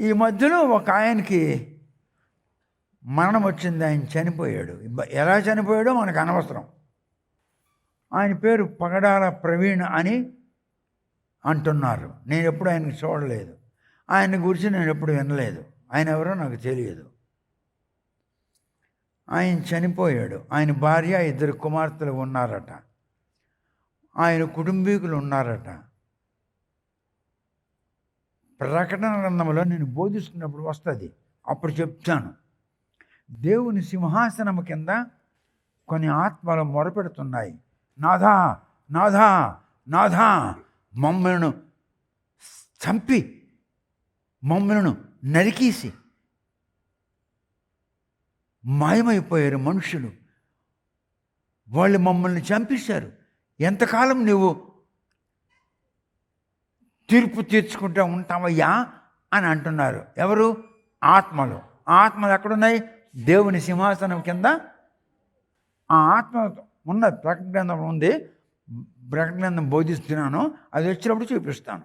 ఈ మధ్యలో ఒక ఆయనకి మరణం వచ్చింది ఆయన చనిపోయాడు. ఎలా చనిపోయాడో మనకు అనవసరం. ఆయన పేరు పగడాల ప్రవీణ్ అని అంటున్నారు. నేను ఎప్పుడు ఆయనకి చూడలేదు. ఆయన గురించి నేను ఎప్పుడు వినలేదు. ఆయన ఎవరో నాకు తెలియదు. ఆయన చనిపోయాడు. ఆయన భార్య ఇద్దరు కుమార్తెలు ఉన్నారట. ఆయన కుటుంబీకులు ఉన్నారట. ప్రకటన గ్రంథంలో నేను బోధిస్తున్నప్పుడు వస్తుంది. అప్పుడు చెప్తాను. దేవుని సింహాసనం కింద కొన్ని ఆత్మలు మొరపెడుతున్నాయి. నాథా నాథా నాథా మమ్మలను చంపి మమ్మలను నరికేసి మాయమైపోయారు మనుషులు. వాళ్ళు మమ్మల్ని చంపేశారు. ఎంతకాలం నువ్వు తీర్పు తీర్చుకుంటూ ఉంటామయ్యా అని అంటున్నారు. ఎవరు? ఆత్మలు. ఆత్మలు ఎక్కడున్నాయి? దేవుని సింహాసనం కింద. ఆ ఆత్మ ఉన్న ప్రకటన ఉంది. ప్రకటన బోధిస్తున్నాను. అది వచ్చినప్పుడు చూపిస్తాను.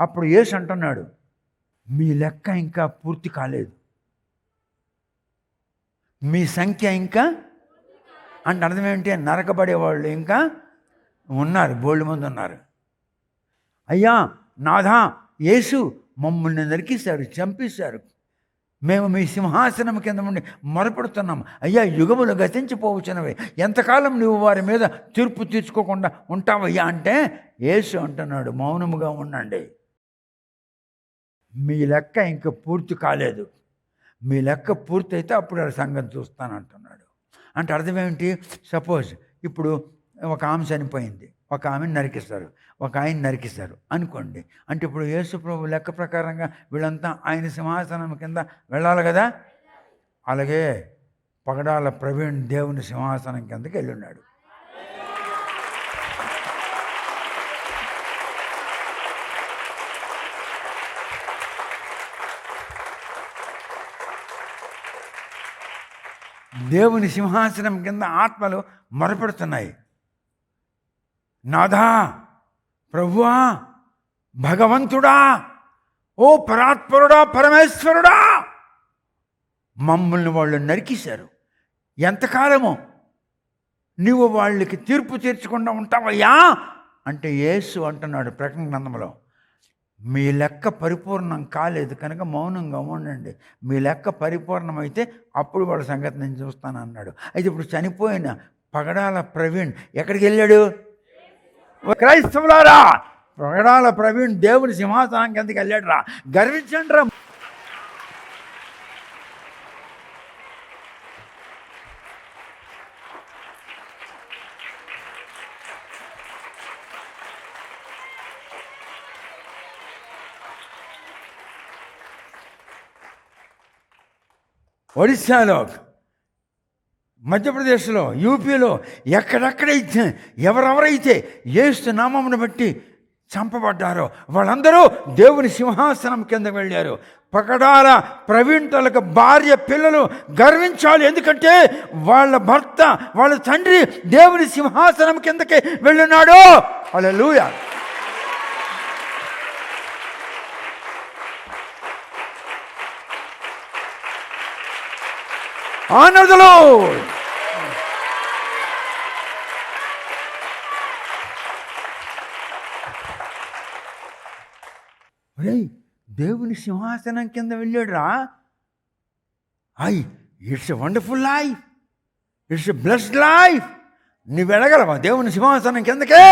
అప్పుడు యేసు అంటున్నాడు మీ లెక్క ఇంకా పూర్తి కాలేదు. మీ సంఖ్య ఇంకా అంటే అర్థం ఏంటి నరకబడే వాళ్ళు ఇంకా ఉన్నారు బోల్డ్ మంది ఉన్నారు. అయ్యా నాథా యేసు మమ్మల్ని నరికేశారు చంపేశారు మేము మీ సింహాసనం కింద ఉండి మొరపెడుతున్నాం. అయ్యా యుగములు గతించిపోవచ్చునవి. ఎంతకాలం నువ్వు వారి మీద తీర్పు తీర్చుకోకుండా ఉంటావయ్యా అంటే యేసు అంటున్నాడు మౌనముగా ఉండండి. మీ లెక్క ఇంకా పూర్తి కాలేదు. మీ లెక్క పూర్తయితే అప్పుడు ఆ సంగతి చూస్తాను అంటున్నాడు అంటే అర్థం ఏమిటి? సపోజ్ ఇప్పుడు ఒక ఆమె చనిపోయింది. ఒక ఆమెను నరికిస్తారు ఒక ఆయన నరికిస్తారు అనుకోండి అంటే ఇప్పుడు యేసు ప్రభు లెక్క ప్రకారంగా వీళ్ళంతా ఆయన సింహాసనం కింద వెళ్ళాలి కదా? అలాగే పగడాల ప్రవీణ్ దేవుని సింహాసనం కిందకి వెళ్ళున్నాడు. దేవుని సింహాసనం కింద ఆత్మలు మొరపెడుతున్నాయి. నాథా ప్రభువా భగవంతుడా ఓ పరాత్పరుడా పరమేశ్వరుడా! మమ్మల్ని వాళ్ళు నరికేశారు. ఎంతకాలము? నువ్వు వాళ్ళకి తీర్పు తీర్చకుండా ఉంటావయ్యా? అంటే యేసు అంటున్నాడు ప్రకటన గ్రంథంలో. మీ లెక్క పరిపూర్ణం కాలేదు కనుక మౌనంగా ఉండండి. మీ లెక్క పరిపూర్ణమైతే అప్పుడు వాళ్ళ సంగతి నేను చూస్తాను అన్నాడు అయితే ఇప్పుడు చనిపోయిన పగడాల ప్రవీణ్ ఎక్కడికి వెళ్ళాడు? క్రైస్తవులారా ప్రగడాల ప్రవీణ్ దేవుని సింహాసనం కిందకి వెళ్ళాడు రా గర్వించండి రా ఒడిశాలో మధ్యప్రదేశ్లో యూపీలో ఎక్కడెక్కడైతే ఎవరెవరైతే ఏసు నామమును బట్టి చంపబడ్డారో వాళ్ళందరూ దేవుని సింహాసనం కింద వెళ్ళారు. పకడాల ప్రవీణులకు భార్య పిల్లలు గర్వించాలి. ఎందుకంటే వాళ్ళ భర్త వాళ్ళ తండ్రి దేవుని సింహాసనం కిందకి వెళ్ళున్నాడు వాళ్ళ లూయ ఆనందలో రే దేవుని సింహాసనం కింద వెళ్ళాడురా. I it's a wonderful life. It's a blessed life. నువ్వు వెళ్ళగలవా దేవుని సింహాసనం కిందకే?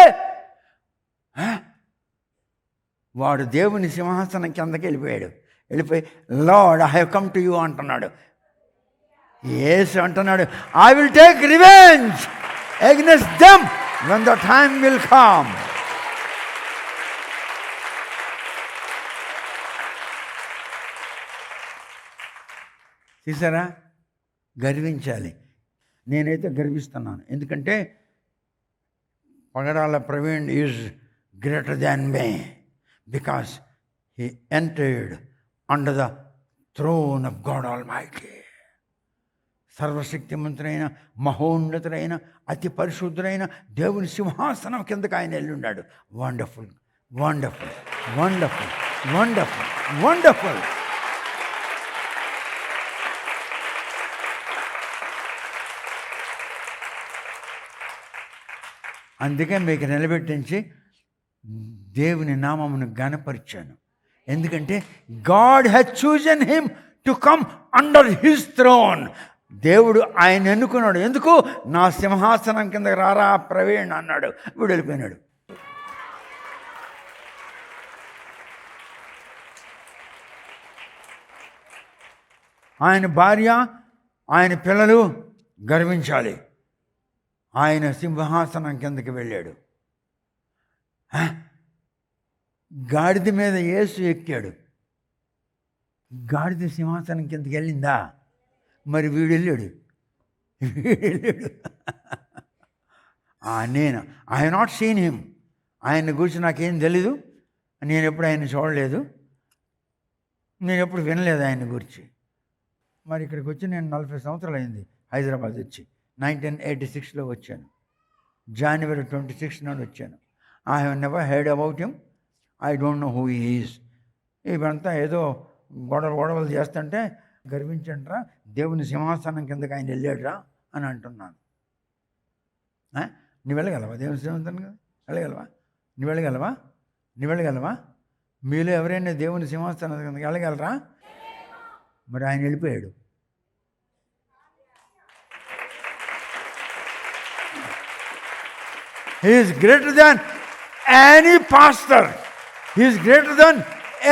వాడు దేవుని సింహాసనం కిందకి వెళ్ళిపోయాడు. వెళ్ళిపోయి lord I have come to you అంటున్నాడు. ఏసు అంటున్నాడు. I will take revenge against them when the time will come చూసారా? గర్వించాలి. నేనైతే గర్విస్తున్నాను. ఎందుకంటే Pagadala Praveen is greater than me because he entered under the throne of God almighty సర్వశక్తిమంతుడైన మహోన్నతుడైన అతి పరిశుద్ధుడైన దేవుని సింహాసనం కిందకి ఆయన వెళ్ళిండాడు wonderful wonderful wonderful wonderful wonderful. అందుకే మీకు నిలబెట్టించి దేవుని నామమును గణపరిచాను ఎందుకంటే God has chosen him to come under his throne. దేవుడు ఆయన ఎన్నుకున్నాడు. ఎందుకు? నా సింహాసనం కింద రారా ప్రవీణ్ అన్నాడు. వీడు వెళ్ళిపోయినాడు ఆయన భార్య ఆయన పిల్లలు గర్వించాలి. ఆయన సింహాసనం కిందకి వెళ్ళాడు. గాడిద మీద యేసు ఎక్కాడు. గాడిద సింహాసనం కిందకి వెళ్ళిందా? మరి వీడు వెళ్ళాడు వీడు వెళ్ళాడు నేను ఐ నాట్ సీన్ హిమ్ ఆయన గురించి నాకేం తెలీదు. నేను ఎప్పుడు ఆయన చూడలేదు. నేను ఎప్పుడు వినలేదు ఆయన గురించి. మరి ఇక్కడికి వచ్చి నేను నలభై సంవత్సరాలు అయింది హైదరాబాద్ వచ్చి. నైన్టీన్ ఎయిటీ సిక్స్లో వచ్చాను. జనవరి ట్వంటీ సిక్స్ నాడు వచ్చాను. I have never heard about him I don't know who is ఇవంతా ఏదో గొడవలు గొడవలు చేస్తుంటే గర్వించండిరా దేవుని సింహాసనం కిందకి ఆయన వెళ్ళాడురా అని అంటున్నాను. నువ్వు వెళ్ళగలవా దేవుని సింహాసనం కదా? వెళ్ళగలవా? నువ్వు వెళ్ళగలవా? నువ్వు వెళ్ళగలవా? మీలో ఎవరైనా దేవుని సింహాసనం కిందకి వెళ్ళగలరా? మరి ఆయన వెళ్ళిపోయాడు. He's greater than any pastor he's greater than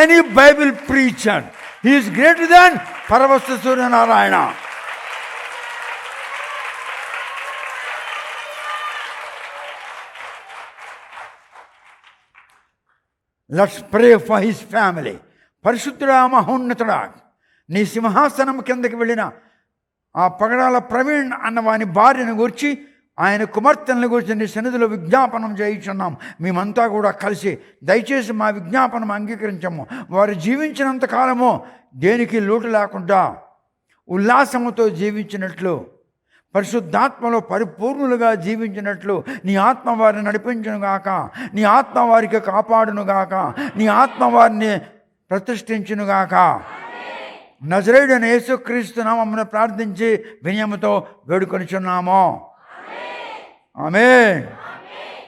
any Bible preacher he's greater than Paravastu Suryanarayana let's pray for his family పరిశుద్ధుడా మహోన్నతుడా నీ సింహాసనం కిందకి వెళ్ళిన ఆ పగడాల ప్రవీణ్ అన్నవాని భార్యను గూర్చి ఆయన కుమార్తెలను గురించి నీ సన్నిధిలో విజ్ఞాపనం చేయించున్నాం. మేమంతా కూడా కలిసి దయచేసి మా విజ్ఞాపనం అంగీకరించము. వారు జీవించినంత కాలము దేనికి లోటు లేకుండా ఉల్లాసముతో జీవించినట్లు పరిశుద్ధాత్మలో పరిపూర్ణులుగా జీవించినట్లు నీ ఆత్మ వారిని నడిపించును గాక. నీ ఆత్మ వారికి కాపాడును గాక. నీ ఆత్మ వారిని ప్రతిష్ఠించును గాక. నజరేయుడైన యేసుక్రీస్తు నామమున ప్రార్థించి వినయముతో వేడుకొనిచున్నాము. ఆమె